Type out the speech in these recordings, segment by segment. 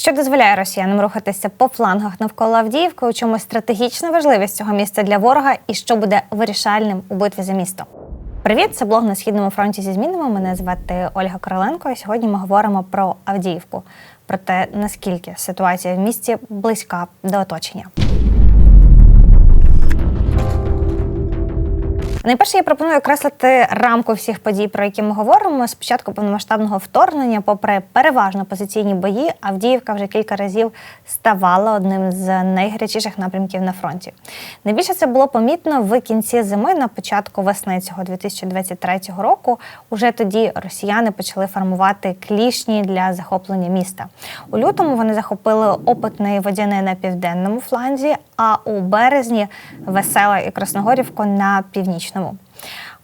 що дозволяє росіянам рухатися по флангах навколо Авдіївки, у чому стратегічна важливість цього місця для ворога і що буде вирішальним у битві за місто. Привіт, це блог на східному фронті зі змінами. Мене звати Ольга Короленко. І сьогодні ми говоримо про Авдіївку, про те, наскільки ситуація в місті близька до оточення. Найперше, я пропоную окреслити рамку всіх подій, про які ми говоримо. Спочатку повномасштабного вторгнення, попри переважно позиційні бої, Авдіївка вже кілька разів ставала одним з найгарячіших напрямків на фронті. Найбільше це було помітно в кінці зими, на початку весни цього 2023 року. Уже тоді росіяни почали формувати клішні для захоплення міста. У лютому вони захопили опитний водяний на південному фланзі, а у березні весела і Красногорівку на північному.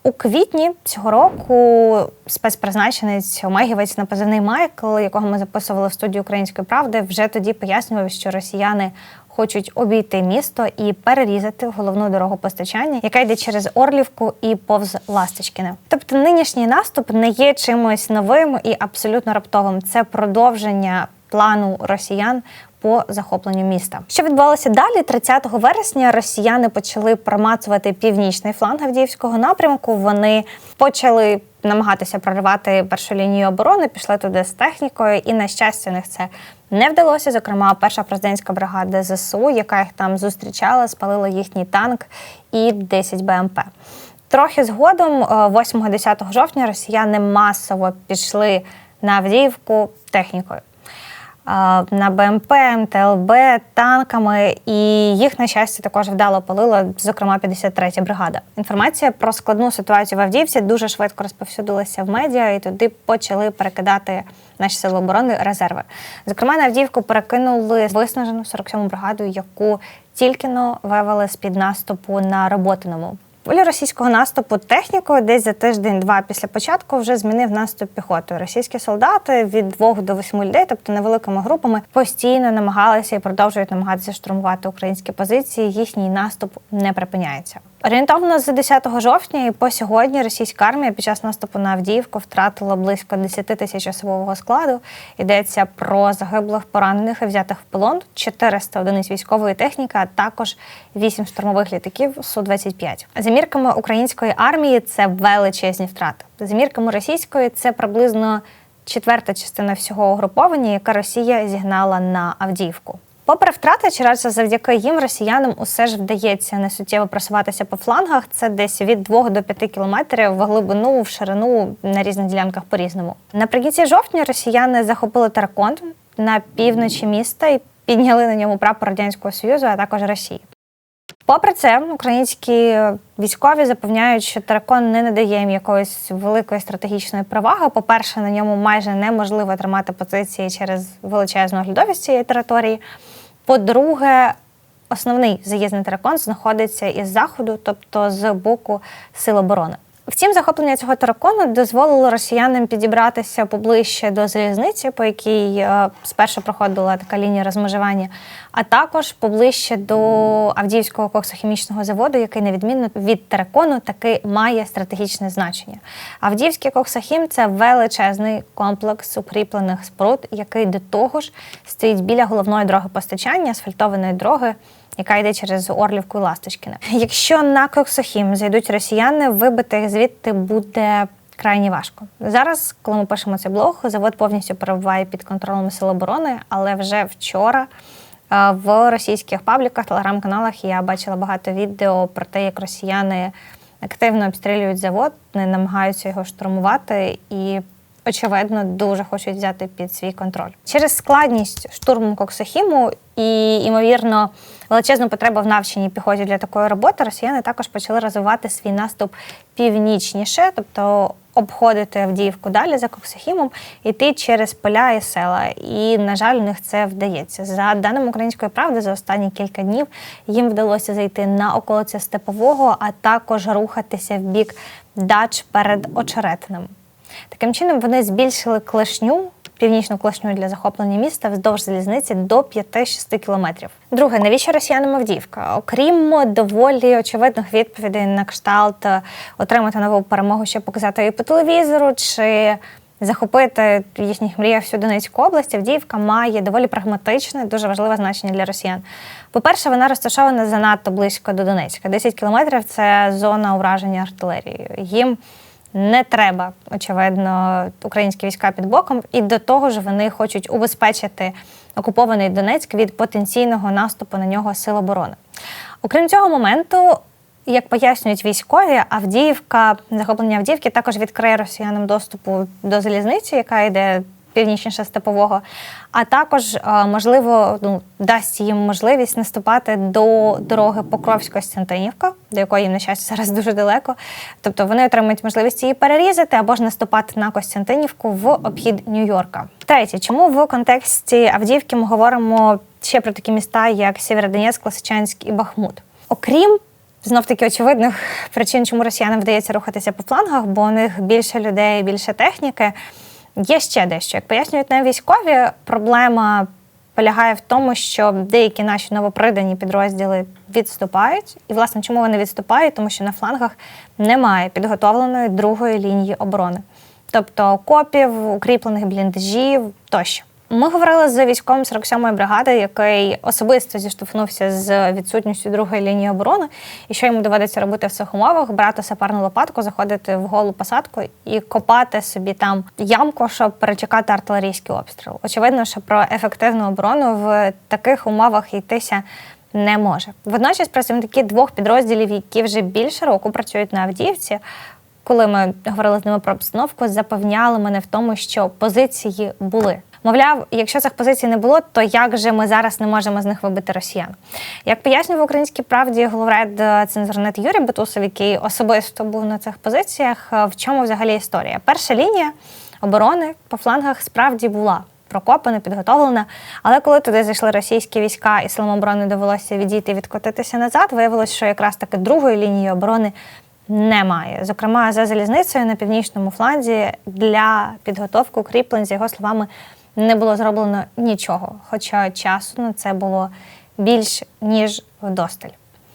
У квітні цього року спецпризначенець Омегівець на позивний Майкл, якого ми записували в студії Української правди, вже тоді пояснював, що росіяни хочуть обійти місто і перерізати головну дорогу постачання, яка йде через Орлівку і повз Ласточкіне. Тобто нинішній наступ не є чимось новим і абсолютно раптовим. Це продовження плану росіян по захопленню міста. Що відбувалося далі? 30 вересня росіяни почали промацувати північний фланг Авдіївського напрямку. Вони почали намагатися проривати першу лінію оборони, пішли туди з технікою, і на щастя, у них це не вдалося. Зокрема, перша президентська бригада ЗСУ, яка їх там зустрічала, спалила їхній танк і 10 БМП. Трохи згодом, 8-10 жовтня, росіяни масово пішли на Авдіївку технікою на БМП, МТЛБ, танками, і їх на щастя також вдало полила, зокрема 53-я бригада. Інформація про складну ситуацію в Авдіївці дуже швидко розповсюдилася в медіа, і туди почали перекидати наші сили оборони резерви. Зокрема, на Авдіївку перекинули виснажену 47-му бригаду, яку тільки но вивели з під наступу на роботиному. Полі російського наступу технікою десь за тиждень-два після початку вже змінив наступ піхотою. Російські солдати від двох до восьми людей, тобто невеликими групами, постійно намагалися і продовжують намагатися штурмувати українські позиції. Їхній наступ не припиняється. Орієнтовно з 10 жовтня і по сьогодні російська армія під час наступу на Авдіївку втратила близько 10 тисяч особового складу. Йдеться про загиблих, поранених і взятих в полон, 400 одиниць військової техніки, а також 8 штурмових літаків су 25 За мірками української армії це величезні втрати. За мірками російської це приблизно четверта частина всього угруповання, яка Росія зігнала на Авдіївку. Попри втрати, радше завдяки їм росіянам усе ж вдається несуттєво просуватися по флангах. Це десь від 2 до 5 кілометрів в глибину, в ширину на різних ділянках по різному. Наприкінці жовтня росіяни захопили Таракон на півночі міста і підняли на ньому прапор радянського союзу, а також Росії. Попри це, українські військові запевняють, що Таракон не надає їм якоїсь великої стратегічної переваги. По-перше, на ньому майже неможливо тримати позиції через величезну оглядовість цієї території. По-друге, основний заїзний теракон знаходиться із заходу, тобто з боку сил оборони. Втім, захоплення цього таракону дозволило росіянам підібратися поближче до залізниці, по якій е, спершу проходила така лінія розмежування, а також поближче до Авдіївського коксохімічного заводу, який, на відміну від таракону, таки має стратегічне значення. Авдіївський коксохім це величезний комплекс укріплених споруд, який до того ж стоїть біля головної дороги постачання, асфальтованої дороги яка йде через Орлівку і Ласточкіне. Якщо на Коксохім зайдуть росіяни, вибити звідти буде крайні важко. Зараз, коли ми пишемо цей блог, завод повністю перебуває під контролем Сил оборони, але вже вчора. Е, в російських пабліках, телеграм-каналах я бачила багато відео про те, як росіяни активно обстрілюють завод, не намагаються його штурмувати і очевидно, дуже хочуть взяти під свій контроль. Через складність штурму Коксохіму і, ймовірно, величезну потребу в навченні піхоті для такої роботи росіяни також почали розвивати свій наступ північніше, тобто обходити Авдіївку далі за Коксохімом, іти через поля і села. І, на жаль, у них це вдається. За даними української правди, за останні кілька днів їм вдалося зайти на околиці Степового, а також рухатися в бік дач перед очеретним. Таким чином вони збільшили клешню. Північну клешню для захоплення міста вздовж залізниці до 5-6 кілометрів. Друге, навіщо росіянам Авдіївка? Окрім доволі очевидних відповідей на кшталт е, отримати нову перемогу, щоб показати її по телевізору, чи захопити їхніх мріях всю Донецьку область, Авдіївка має доволі прагматичне, дуже важливе значення для росіян. По-перше, вона розташована занадто близько до Донецька. 10 кілометрів це зона ураження артилерією. Їм не треба, очевидно, українські війська під боком, і до того ж вони хочуть убезпечити окупований Донецьк від потенційного наступу на нього сил оборони. Окрім цього моменту, як пояснюють військові, Авдіївка, захоплення Авдіївки також відкриє росіянам доступу до залізниці, яка йде північніше степового, а також, е, можливо, ну, дасть їм можливість наступати до дороги Покровсько-Стянтинівка, до якої їм, на щастя, зараз дуже далеко. Тобто вони отримають можливість її перерізати або ж наступати на Костянтинівку в обхід Нью-Йорка. Третє, чому в контексті Авдіївки ми говоримо ще про такі міста, як Сєвєродонецьк, Лисичанськ і Бахмут? Окрім знов таки очевидних причин, чому росіянам вдається рухатися по флангах, бо у них більше людей, більше техніки. Є ще дещо. Як пояснюють нам військові, проблема полягає в тому, що деякі наші новопридані підрозділи відступають. І, власне, чому вони відступають? Тому що на флангах немає підготовленої другої лінії оборони, тобто окопів, укріплених бліндажів тощо. Ми говорили з військовим 47-ї бригади, який особисто зіштовхнувся з відсутністю другої лінії оборони, і що йому доведеться робити в цих умовах: брати саперну лопатку, заходити в голу посадку і копати собі там ямку, щоб перечекати артилерійський обстріл. Очевидно, що про ефективну оборону в таких умовах йтися. Не може водночас працівники двох підрозділів, які вже більше року працюють на Авдіївці, коли ми говорили з ними про обстановку, запевняли мене в тому, що позиції були. Мовляв, якщо цих позицій не було, то як же ми зараз не можемо з них вибити росіян? Як пояснює в українській правді головред е, цензурнет Юрій Бутусов, який особисто був на цих позиціях, е, в чому взагалі історія? Перша лінія оборони по флангах справді була. Прокопана, підготовлена, але коли туди зайшли російські війська і силам оборони довелося відійти відкотитися назад, виявилось, що якраз таки другої лінії оборони немає. Зокрема, за залізницею на північному фланзі для підготовки укріплень, за його словами, не було зроблено нічого, хоча часу на це було більш ніж вдосталь.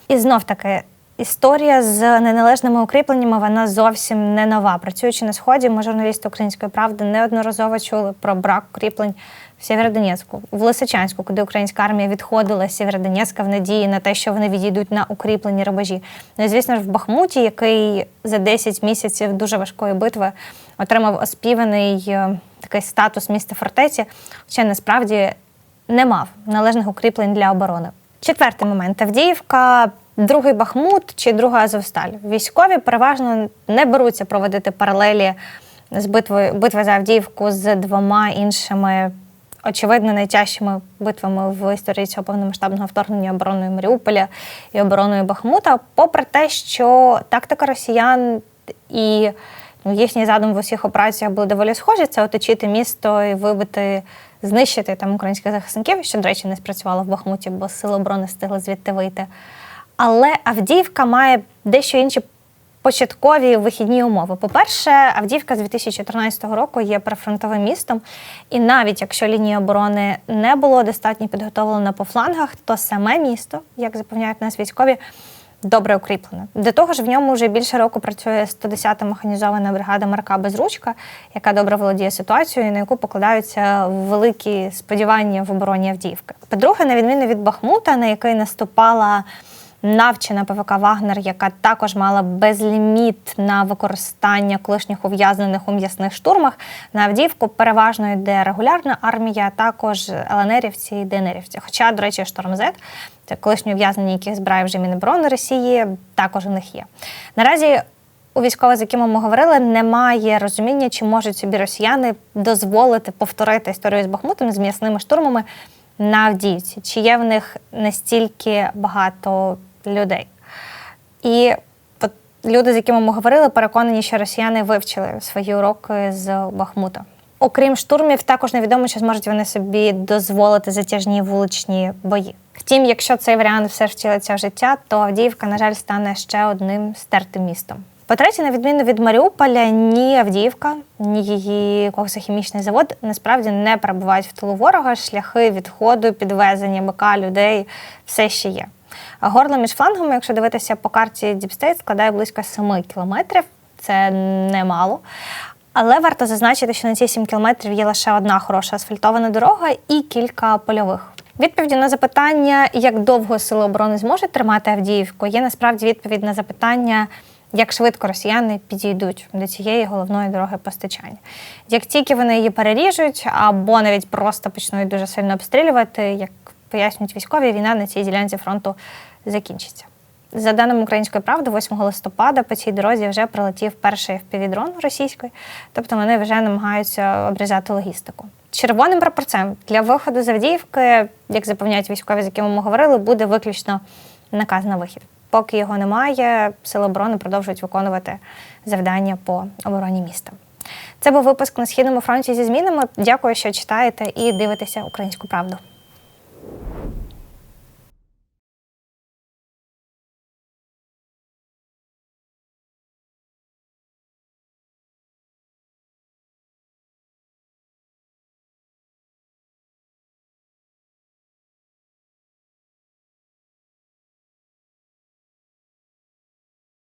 І знов таки. Історія з неналежними укріпленнями вона зовсім не нова. Працюючи на сході, ми журналісти української правди неодноразово чули про брак укріплень в Сєвєродонецьку, в Лисичанську, куди українська армія відходила з Сєвєродонецька в надії на те, що вони відійдуть на укріплені рубежі. Ну і звісно ж в Бахмуті, який за 10 місяців дуже важкої битви отримав оспіваний е, такий статус міста фортеці, хоча насправді не мав належних укріплень для оборони. Четвертий момент Авдіївка. Другий Бахмут чи друга Азовсталь. Військові переважно не беруться проводити паралелі з битвою битви за Авдіївку з двома іншими, очевидно, найтяжчими битвами в історії цього повномасштабного вторгнення обороною Маріуполя і обороною Бахмута, попри те, що тактика росіян і Ну, їхній задум в усіх операціях були доволі схожі. Це оточити місто і вибити, знищити там українських захисників, що, до речі, не спрацювало в Бахмуті, бо сили оборони встигли звідти вийти. Але Авдіївка має дещо інші початкові вихідні умови. По-перше, Авдіївка з 2014 року є прифронтовим містом, і навіть якщо лінія оборони не було достатньо підготовлена по флангах, то саме місто, як запевняють нас військові, добре укріплене. До того ж, в ньому вже більше року працює 110-та механізована бригада Марка Безручка, яка добре володіє ситуацією, на яку покладаються великі сподівання в обороні Авдіївки. По-друге, на відміну від Бахмута, на який наступала навчена ПВК Вагнер, яка також мала безліміт на використання колишніх ув'язнених у м'ясних штурмах. На Авдіївку переважно йде регулярна армія, а також ЛНРівці і ДНРівці. Хоча, до речі, Шторм Зет, це колишні ув'язнені, яких збирає вже Міноборони Росії, також у них є. Наразі. У військових, з якими ми говорили, немає розуміння, чи можуть собі росіяни дозволити повторити історію з Бахмутом з м'ясними штурмами на Авдіївці, чи є в них настільки багато людей. І от люди, з якими ми говорили, переконані, що росіяни вивчили свої уроки з Бахмута. Окрім штурмів, також невідомо, чи зможуть вони собі дозволити затяжні вуличні бої. Втім, якщо цей варіант все ж втілиться в життя, то Авдіївка, на жаль, стане ще одним стертим містом. По-третє, на відміну від Маріуполя, ні Авдіївка, ні її коксохімічний завод насправді не перебувають в тилу ворога. Шляхи відходу, підвезення БК, людей все ще є. Горло між флангами, якщо дивитися по карті Діпстейт, складає близько 7 кілометрів. Це немало. Але варто зазначити, що на ці 7 кілометрів є лише одна хороша асфальтована дорога і кілька польових. Відповіді на запитання, як довго сили оборони зможуть тримати Авдіївку, є насправді відповідь на запитання, як швидко росіяни підійдуть до цієї головної дороги постачання. Як тільки вони її переріжуть, або навіть просто почнуть дуже сильно обстрілювати, як пояснюють військові, війна на цій ділянці фронту закінчиться. За даними української правди, 8 листопада по цій дорозі вже прилетів перший впівдрон російський, тобто вони вже намагаються обрізати логістику. Червоним прапорцем для виходу з Авдіївки, як запевняють військові, з якими ми говорили, буде виключно наказ на вихід. Поки його немає, сили оборони продовжують виконувати завдання по обороні міста. Це був випуск на східному фронті зі змінами. Дякую, що читаєте і дивитеся українську правду.